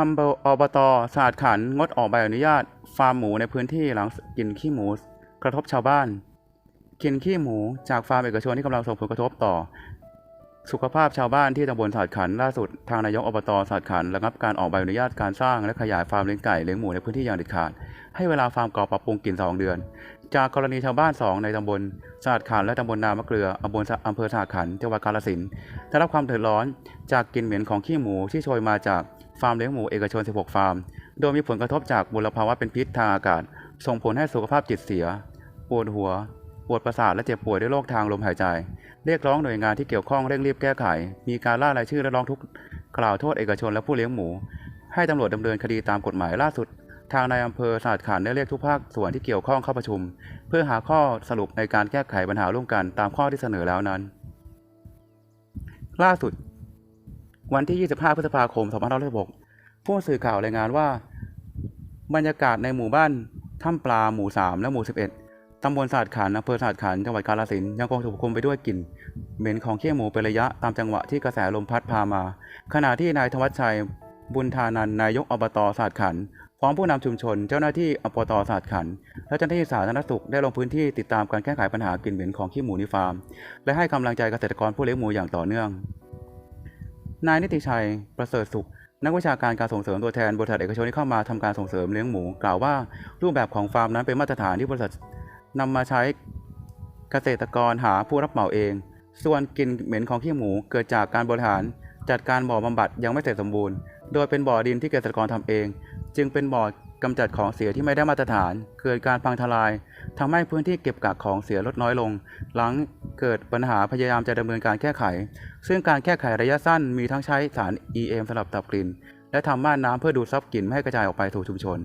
อำเภออบตสาดขัน งดออกใบอนุญาต ฟาร์มหมูในพื้นที่หลังกินขี้หมู กระทบชาวบ้านกินขี้หมูจากฟาร์มเอกชนที่กำลังส่งผลกระทบต่อ สุขภาพชาวบ้านที่ตำบลสาดขันล่าสุดทางนายกอบตสาดขันระงับการออกใบอนุญาตการสร้างและขยายฟาร์มเลี้ยงไก่เลี้ยงหมูในพื้นที่อย่างเด็ดขาด ให้เวลาฟาร์มก่อปรับปรุงกลิ่นสองเดือน จากกรณีชาวบ้านสองในตำบลสาดขันและตำบลนามะเกลืออำเภออำเภอสาดขันจังหวัดกาฬสินธุ์ได้รับความเดือดร้อนจากกลิ่นเหม็นของขี้หมูที่โชยมาจากฟาร์มเลี้ยงหมูเอกชน 16 ฟาร์ม โดยมีผลกระทบจากมลภาวะเป็นพิษทางอากาศ ส่งผลให้สุขภาพจิตเสีย ปวดหัว ปวดประสาทและเจ็บป่วยด้วยโรคทางลมหายใจ เรียกร้องหน่วยงานที่เกี่ยวข้องเร่งรีบแก้ไข มีการล่ารายชื่อและร้องทุกข์กล่าวโทษเอกชนและผู้เลี้ยงหมู ให้ตำรวจดำเนินคดีตามกฎหมายล่าสุด ทางนายอำเภอสาดขันได้เรียกทุกภาคส่วนที่เกี่ยวข้องเข้าประชุม เพื่อหาข้อสรุปในการแก้ไขปัญหาร่วมกันตามข้อที่เสนอแล้วนั้น ล่าสุด วันที่ 25 พฤษภาคม 2566ผู้สื่อข่าวรายงานว่า บรรยากาศในหมู่บ้านถ้ำปลาหมู่ 3 และหมู่ 11 ตำบลสาดขันอำเภอสาดขันจังหวัดกาฬสินธุ์ยังคงถูกคุมไปด้วยกลิ่นเหม็นของเขี้ยวหมูเป็นระยะตามจังหวะที่กระแสลมพัดพามา ขณะที่นายธวัชชัย บุญทานันนายกอบตสาดขันพร้อมผู้นำชุมชน เจ้าหน้าที่อบตสาดขัน และเจ้าหน้าที่สาธารณสุขได้ลงพื้นที่ติดตามการแก้ไขปัญหากลิ่นเหม็นของขี้หมูในฟาร์ม และให้กำลังใจเกษตรกรผู้เลี้ยงหมูอย่างต่อเนื่อง นายนิติชัย ประเสริฐสุขนักวิชาการการส่งเสริมตัวแทนบริษัทเอกชนที่เข้ามาทำการส่งเสริมเลี้ยงหมู กล่าวว่ารูปแบบของฟาร์มนั้นเป็นมาตรฐานที่บริษัท นำมาใช้เกษตรกรหาผู้รับเหมาเอง ส่วนกลิ่นเหม็นของขี้หมูเกิดจากการบริหาร จัดการบ่อบำบัดยังไม่เสร็จสมบูรณ์ โดยเป็นบ่อดินที่เกษตรกรทำเอง จึงเป็นบ่อกำจัดของเสียที่ไม่ได้มาตรฐาน เกิดการพังทลายทำให้พื้นที่เก็บกักของเสียลดน้อยลง หลังเกิดปัญหาพยายามจะดำเนินการแก้ไข ซึ่งการแก้ไขระยะสั้นมีทั้งใช้สาร EM สำหรับดับกลิ่น และทำม่านน้ำเพื่อดูดซับกลิ่นไม่ให้กระจายออกไปสู่ชุมชน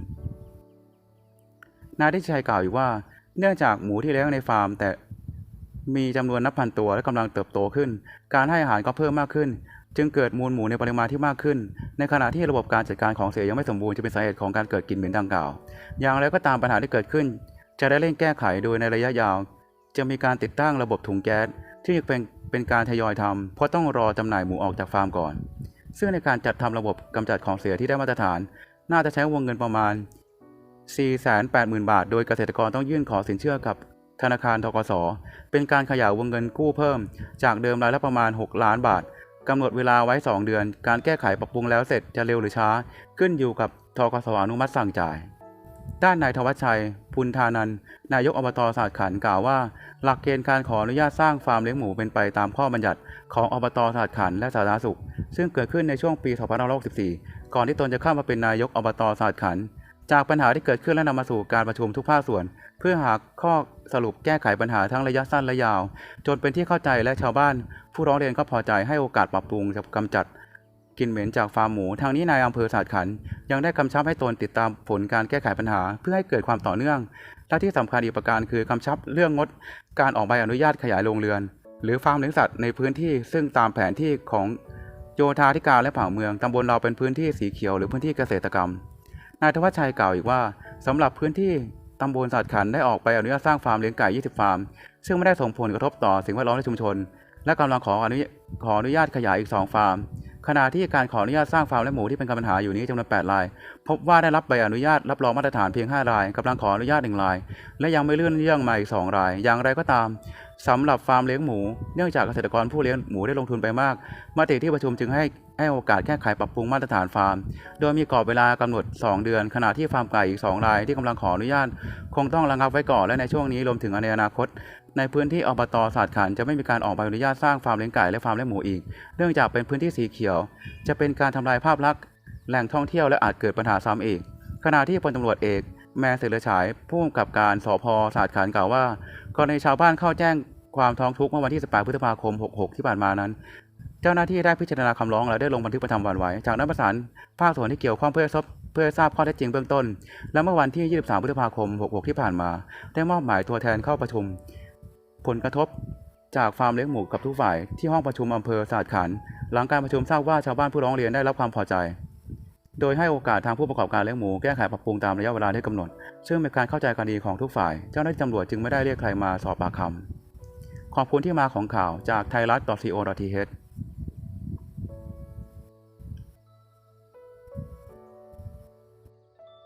นายทิชัยกล่าวอีกว่า เนื่องจากหมูที่เลี้ยงในฟาร์ม แต่มีจำนวนนับพันตัวและกำลังเติบโตขึ้น การให้อาหารก็เพิ่มมากขึ้น จึงเกิดมูลหมูในปริมาณที่มากขึ้น ในขณะที่ระบบการจัดการของเสียยังไม่สมบูรณ์จะเป็นสาเหตุของการเกิดกลิ่นเหม็นดังกล่าว อย่างไรก็ตามปัญหาที่เกิดขึ้น จะได้เร่งแก้ไขโดยในระยะยาว จะมีการติดตั้งระบบถุงแก๊สที่เป็นเป็นการทยอยทำเพราะต้องรอจำหน่ายหมูออกจากฟาร์มก่อน ซึ่งในการจัดทำระบบกำจัดของเสียที่ได้มาตรฐาน น่าจะใช้วงเงินประมาณ 480,000 บาท โดยเกษตรกรต้องยื่นขอสินเชื่อกับธนาคารทกส เป็นการขยายวงเงินกู้เพิ่ม จากเดิมรายละประมาณ 6 ล้านบาทกำหนดเวลาไว้ 2 เดือน การแก้ไขปรับปรุงแล้วเสร็จจะเร็วหรือช้า ขึ้นอยู่กับทกสอนุมัติสั่งจ่าย ด้านนายธวัชชัย พุนทานัน นายกอบตศาสตร์ขันกล่าวว่า หลักเกณฑ์การขออนุญาตสร้างฟาร์มเลี้ยงหมูเป็นไปตามข้อบัญญัติของอบตศาสตร์ขันและสาธารณสุข ซึ่งเกิดขึ้นในช่วงปี 2564 ก่อนที่ตนจะเข้ามาเป็นนายกอบตศาสตร์ขัน จากปัญหาที่เกิดขึ้นและนำมาสู่การประชุมทุกภาคส่วน เพื่อหาข้อสรุปแก้ไขปัญหาทั้งระยะสั้นและยาว จนเป็นที่เข้าใจและชาวบ้าน ผู้ร้องเรียนก็พอใจให้โอกาสปรับปรุงกำจัดกลิ่นเหม็นจากฟาร์มหมูทางนี้นายอำเภอสาดขัน ยังได้กำชับให้ตนติดตามผลการแก้ไขปัญหา เพื่อให้เกิดความต่อเนื่อง และที่สำคัญอีกประการคือกำชับเรื่องงด การออกใบอนุญาตขยายโรงเรือน หรือฟาร์มเลี้ยงสัตว์ในพื้นที่ซึ่งตามแผนที่ของโยธาธิการและผังเมืองตำบลเราเป็นพื้นที่สีเขียวหรือพื้นที่เกษตรกรรม นายธวัชชัยกล่าวอีกว่าสำหรับพื้นที่ตำบลสาดขันได้ออกใบอนุญาตสร้างฟาร์มเลี้ยงไก่ 20 ฟาร์ม ซึ่งไม่ได้ส่งผลกระทบต่อสิ่งแวดล้อมในชุมชน และกำลังขออนุญาตขออนุญาตขยายอีก 2 ฟาร์ม ขณะที่การขออนุญาตสร้างฟาร์มและหมูที่เป็นปัญหาอยู่นี้จำนวน 8 ราย พบว่าได้รับใบอนุญาตรับรองมาตรฐานเพียง 5 รายกำลังขออนุญาต 1 ราย และยังไม่เลื่อนเรื่องมาอีก 2 ราย อย่างไรก็ตาม สำหรับฟาร์มเลี้ยงหมู เนื่องจากเกษตรกรผู้เลี้ยงหมูได้ลงทุนไปมาก มติที่ประชุมจึงให้ให้โอกาสแก้ไขปรับปรุงมาตรฐานฟาร์ม โดยมีกรอบเวลากำหนด 2 เดือน ขณะที่ฟาร์มไก่อีก 2 รายที่กำลังขออนุญาต คงต้องระงับไว้ก่อนและในช่วงนี้รวมถึงในอนาคต ในพื้นที่อบตศาสตร์ขันจะไม่มีการออกใบอนุญาตสร้างฟาร์มเลี้ยงไก่และฟาร์มเลี้ยงหมูอีก เนื่องจากเป็นพื้นที่สีเขียว จะเป็นการทำลายภาพลักษณ์แหล่งท่องเที่ยวและอาจเกิดปัญหาซ้ำอีก ขณะที่พลตำรวจเอกแม่เสรฉายผู้กำกับการสพศาสตร์ขันกล่าวว่ากรณีชาวบ้านเข้าแจ้ง ความท้องทุกข์เมื่อวันที่ 18 พฤษภาคม 66 ที่ผ่านมานั้น เจ้าหน้าที่ได้พิจารณาคำร้องและได้ลงบันทึกประจำวันไว้ จากนั้นประสานภาคส่วนที่เกี่ยวข้องเพื่อทราบเพื่อทราบข้อเท็จจริงเบื้องต้น และเมื่อวันที่ 23 พฤษภาคม 66 ที่ผ่านมา ได้มอบหมายตัวแทนเข้าประชุม ผลกระทบจากฟาร์มเลี้ยงหมูกับทุกฝ่ายที่ห้องประชุมอำเภอศาสตร์ขัน หลังการประชุมทราบว่าชาวบ้านผู้ร้องเรียนได้รับความพอใจ โดยให้โอกาสทางผู้ประกอบการเลี้ยงหมูแก้ไขปรับปรุงตามระยะเวลาที่กำหนด ซึ่งเป็นการเข้าใจกันดีของทุกฝ่าย เจ้าหน้าที่ตำรวจจึงไม่ได้เรียกใครมาสอบปากคำ ขอบคุณที่มาของข่าวจากไทยรัฐ .co.th